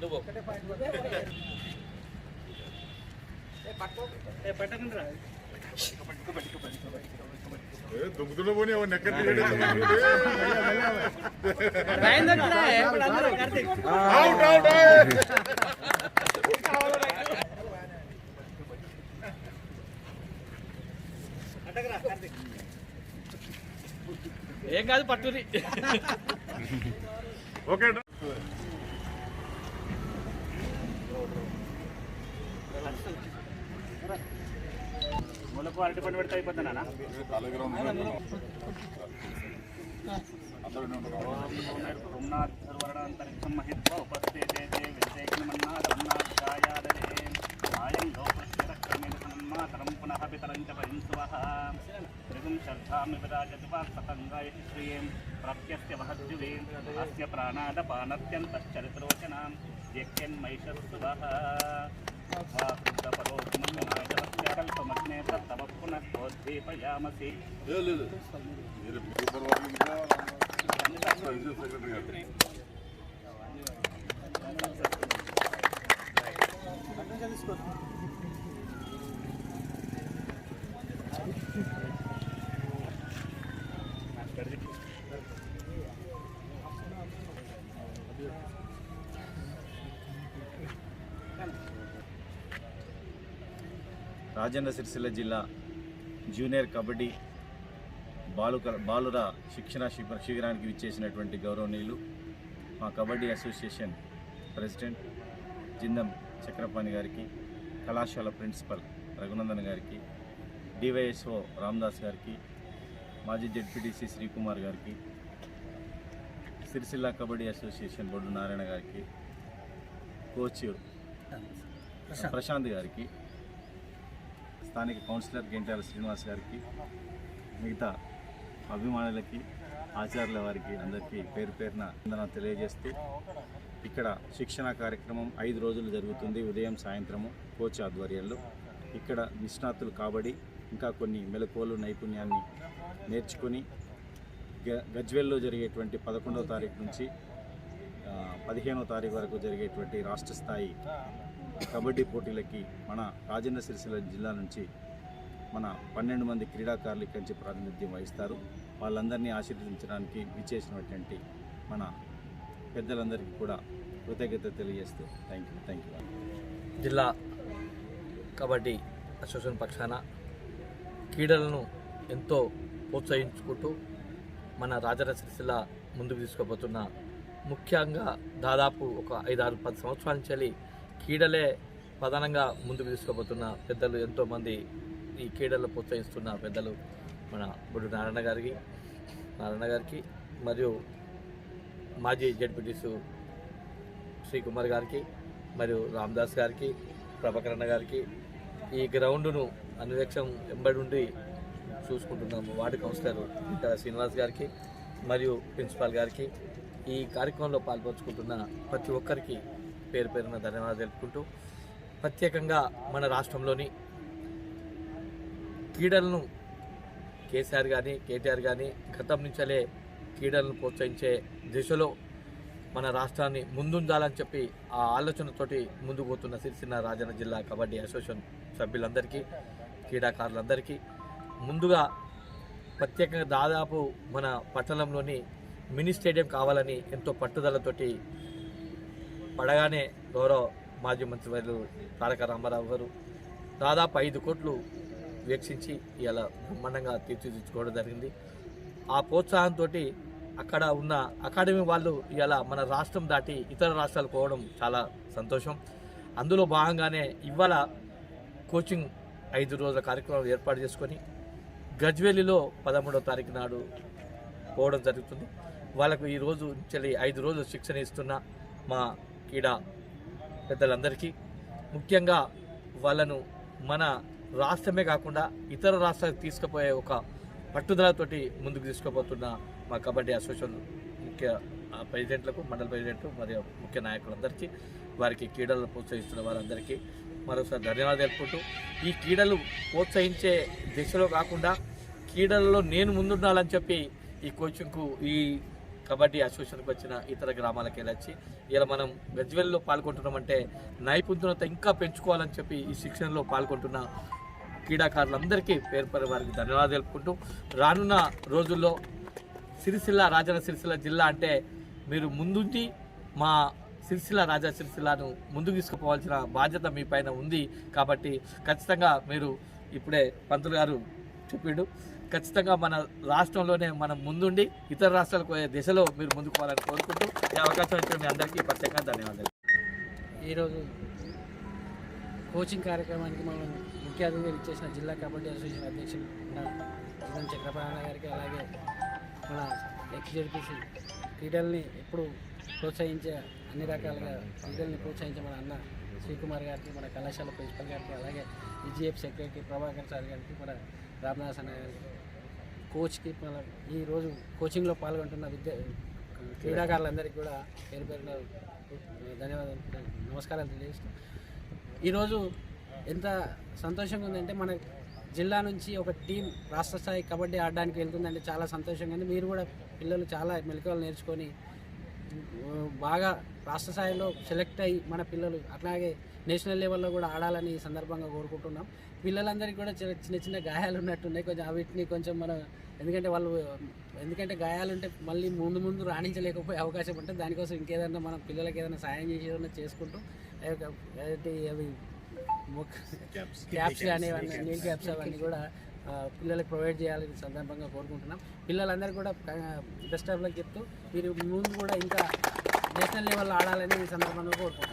నువ్వు ఏ, దుమ్ముతున్న పోనీ out out ఏం కాదు పట్టుది ఓకే ములకు అరటి పండు పెడితే అయిపోతుందా రుమ్నాథర్వరణాంతరిక్షం మహిత్వ ఉపస్థితే విద్యగ్నమన్నాదన్నాధ్యాయాదరే ఆయం గౌపశ్చిరక్రమేణ సన్మాతరం పునః పితరం చ పరిన్సువః త్రిగుం శ్రద్ధామి విరాజతి వాక్సతంగాయతి శ్రియేం ప్రాప్యస్య వహద్యువేం అస్య ప్రాణాదపానత్యంతశ్చరిత్రోచనాం యక్ష్యన్మైషస్సువः కల్పమగ్నే తవ పునః ప్రోద్దీపయామసి లేదు మీరు రాజన్న సిరిసిల్ల జిల్లా జూనియర్ కబడ్డీ బాలుక బాలుర శిక్షణ శిబిర శిబిరానికి విచ్చేసినటువంటి గౌరవనీయులు మా కబడ్డీ అసోసియేషన్ ప్రెసిడెంట్ జిందం చక్రపాణి గారికి కళాశాల ప్రిన్సిపల్ రఘునందన్ గారికి డివైఎస్ఓ రామ్దాస్ గారికి మాజీ జెడ్పీటీసీ శ్రీకుమార్ గారికి సిరిసిల్ల కబడ్డీ అసోసియేషన్ బొడ్డు నారాయణ గారికి కోచ్ ప్రశాంత్ గారికి స్థానిక కౌన్సిలర్ గెంటాల శ్రీనివాస్ గారికి మిగతా అభిమానులకి ఆచార్యుల వారికి అందరికీ పేరు పేరున వందన తెలియజేస్తూ ఇక్కడ శిక్షణ కార్యక్రమం ఐదు రోజులు జరుగుతుంది ఉదయం సాయంత్రము కోచ్ ఆధ్వర్యంలో. ఇక్కడ నిష్ణాతులు కాబడి ఇంకా కొన్ని మెలకువలు నైపుణ్యాన్ని నేర్చుకొని గ గజ్వెల్లో జరిగేటువంటి పదకొండవ తారీఖు నుంచి పదిహేనో తారీఖు వరకు జరిగేటువంటి రాష్ట్ర స్థాయి కబడ్డీ పోటీలకి మన రాజన్న సిరిసిల్ల జిల్లా నుంచి మన పన్నెండు మంది క్రీడాకారులు ఇక్కడి నుంచి ప్రాతినిధ్యం వహిస్తారు. వాళ్ళందరినీ ఆశీర్వదించడానికి విచ్చేసినటువంటి మన పెద్దలందరికీ కూడా కృతజ్ఞత తెలియజేస్తూ థ్యాంక్ యూ థ్యాంక్ యూ జిల్లా కబడ్డీ అసోసియేషన్ పక్షాన క్రీడలను ఎంతో ప్రోత్సహించుకుంటూ మన రాజన్న సిరిసిల్ల ముందుకు తీసుకుపోతున్న ముఖ్యంగా దాదాపు ఒక ఐదారు పది సంవత్సరాల నుంచి క్రీడలే ప్రధానంగా ముందుకు తీసుకోబోతున్న పెద్దలు ఎంతోమంది ఈ క్రీడలు ప్రోత్సహిస్తున్న పెద్దలు మన బుడ్డు నారాయణ గారికి నారాయణ గారికి మరియు మాజీ జడ్పీటీసు శ్రీకుమార్ గారికి మరియు రామ్దాస్ గారికి ప్రభకరణ గారికి ఈ గ్రౌండ్ను అన్వేక్షం వెంబడి ఉండి చూసుకుంటున్నాము. వార్డు కౌన్సిలర్ శ్రీనివాస్ గారికి మరియు ప్రిన్సిపాల్ గారికి ఈ కార్యక్రమంలో పాల్పంచుకుంటున్న ప్రతి ఒక్కరికి పేరు పేరున ధన్యవాదాలు తెలుపుకుంటూ ప్రత్యేకంగా మన రాష్ట్రంలోని క్రీడలను కేసీఆర్ కానీ కేటీఆర్ కానీ గతం నుంచలే క్రీడలను ప్రోత్సహించే దిశలో మన రాష్ట్రాన్ని ముందుండాలని చెప్పి ఆ ఆలోచనతోటి ముందుకు పోతున్న సిరిసిల్ల రాజన్న జిల్లా కబడ్డీ అసోసియేషన్ సభ్యులందరికీ క్రీడాకారులందరికీ ముందుగా ప్రత్యేకంగా దాదాపు మన పట్టణంలోని మినీ స్టేడియం కావాలని ఎంతో పట్టుదలతోటి పడగానే గౌరవ మాజీ మంత్రివర్యులు తారక రామారావు గారు దాదాపు ఐదు కోట్లు వీక్షించి ఇలా బ్రహ్మాండంగా తీర్చిదిద్దుకోవడం జరిగింది. ఆ ప్రోత్సాహంతో అక్కడ ఉన్న అకాడమీ వాళ్ళు ఇలా మన రాష్ట్రం దాటి ఇతర రాష్ట్రాలు పోవడం చాలా సంతోషం. అందులో భాగంగానే ఇవాళ కోచింగ్ ఐదు రోజుల కార్యక్రమం ఏర్పాటు చేసుకొని గజ్వేలిలో పదమూడవ తారీఖు నాడు పోవడం జరుగుతుంది. వాళ్ళకు ఈ రోజు ఐదు రోజులు శిక్షణ ఇస్తున్న మా క్రీడా పెద్దలందరికీ. ముఖ్యంగా వాళ్ళను మన రాష్ట్రమే కాకుండా ఇతర రాష్ట్రాలకు తీసుకుపోయే ఒక పట్టుదలతోటి ముందుకు తీసుకుపోతున్న మా కబడ్డీ అసోసియేషన్ ముఖ్య ప్రెసిడెంట్లకు మండల ప్రెసిడెంట్ మరియు ముఖ్య నాయకులందరికీ వారికి క్రీడలను ప్రోత్సహిస్తున్న వారందరికీ మరోసారి ధన్యవాదాలు తెలుపుకుంటూ ఈ క్రీడలు ప్రోత్సహించే దిశలో కాకుండా క్రీడలలో నేను ముందుండాలని చెప్పి ఈ కోచింగ్కు ఈ కబడ్డీ అసోసియేషన్కి వచ్చిన ఇతర గ్రామాలకు వెళ్ళొచ్చి ఇలా మనం గజ్వెల్లో పాల్గొంటున్నామంటే నైపుణ్యత ఇంకా పెంచుకోవాలని చెప్పి ఈ శిక్షణలో పాల్గొంటున్న క్రీడాకారులందరికీ పేరు పేరు వారికి ధన్యవాదాలు తెలుపుకుంటూ రానున్న రోజుల్లో సిరిసిల్ల రాజన సిరిసిల్ల జిల్లా అంటే మీరు ముందుండి మా సిరిసిల్ల రాజా సిరిసిల్లను ముందుకు తీసుకుపోవాల్సిన బాధ్యత మీ పైన ఉంది కాబట్టి ఖచ్చితంగా మీరు ఇప్పుడే పంతులు గారు చెప్పిండు. ఖచ్చితంగా మన రాష్ట్రంలోనే మనం ముందుండి ఇతర రాష్ట్రాలకు పోయే దిశలో మీరు ముందుకు పోవాలని కోరుకుంటూ ఈ అవకాశం ఇచ్చిన మీ అందరికీ ప్రత్యేకంగా ధన్యవాదాలు. ఈరోజు కోచింగ్ కార్యక్రమానికి మనం ముఖ్య అతిథిగా ఇచ్చేసిన జిల్లా కబడ్డీ అసోసియేషన్ అధ్యక్షులు మన జిల్లా చక్రపాణ గారికి అలాగే మన ఎక్స్జెడ్పిసి క్రీడల్ని ఎప్పుడు ప్రోత్సహించే అన్ని రకాలుగా క్రీడల్ని ప్రోత్సహించే మన అన్న శ్రీకుమార్ గారికి మన కళాశాల ప్రిన్సిపల్ గారికి అలాగే ఈజీఎఫ్ సెక్రటరీ ప్రభాకర్ సార్ గారికి మన రామదాస్ అనే కోచ్కి మన ఈరోజు కోచింగ్లో పాల్గొంటున్న విద్య క్రీడాకారులందరికీ కూడా పేరు పేరున ధన్యవాదాలు నమస్కారాలు తెలియజేస్తూ ఈరోజు ఎంత సంతోషంగా ఉందంటే మన జిల్లా నుంచి ఒక టీం రాష్ట్ర స్థాయి కబడ్డీ ఆడడానికి వెళ్తుందంటే చాలా సంతోషంగా ఉంది. మీరు కూడా పిల్లలు చాలా మెలకువలు నేర్చుకొని బాగా రాష్ట్ర స్థాయిలో సెలెక్ట్ అయ్యి మన పిల్లలు అట్లాగే నేషనల్ లెవెల్లో కూడా ఆడాలని ఈ సందర్భంగా కోరుకుంటున్నాం. పిల్లలందరికీ కూడా చిన్న చిన్న చిన్న గాయాలు ఉన్నట్టున్నాయి. కొంచెం వీటిని కొంచెం మనం ఎందుకంటే వాళ్ళు ఎందుకంటే గాయాలు ఉంటే మళ్ళీ ముందు ముందు రాణించలేకపోయే అవకాశం ఉంటుంది. దానికోసం ఇంకేదన్నా మనం పిల్లలకి ఏదైనా సాయం చేసి ఏదైనా చేసుకుంటూ అవి క్యాప్స్ కానీ అవన్నీ నీల్ క్యాప్స్. అవన్నీ కూడా పిల్లలకు ప్రొవైడ్ చేయాలని సందర్భంగా కోరుకుంటున్నాం. పిల్లలందరికీ కూడా బెస్ట్ ఆఫ్ లక్ చెప్తూ మీరు ముందు కూడా ఇంకా నేషనల్ లెవెల్లో ఆడాలని ఈ సందర్భంగా కోరుకుంటున్నాం.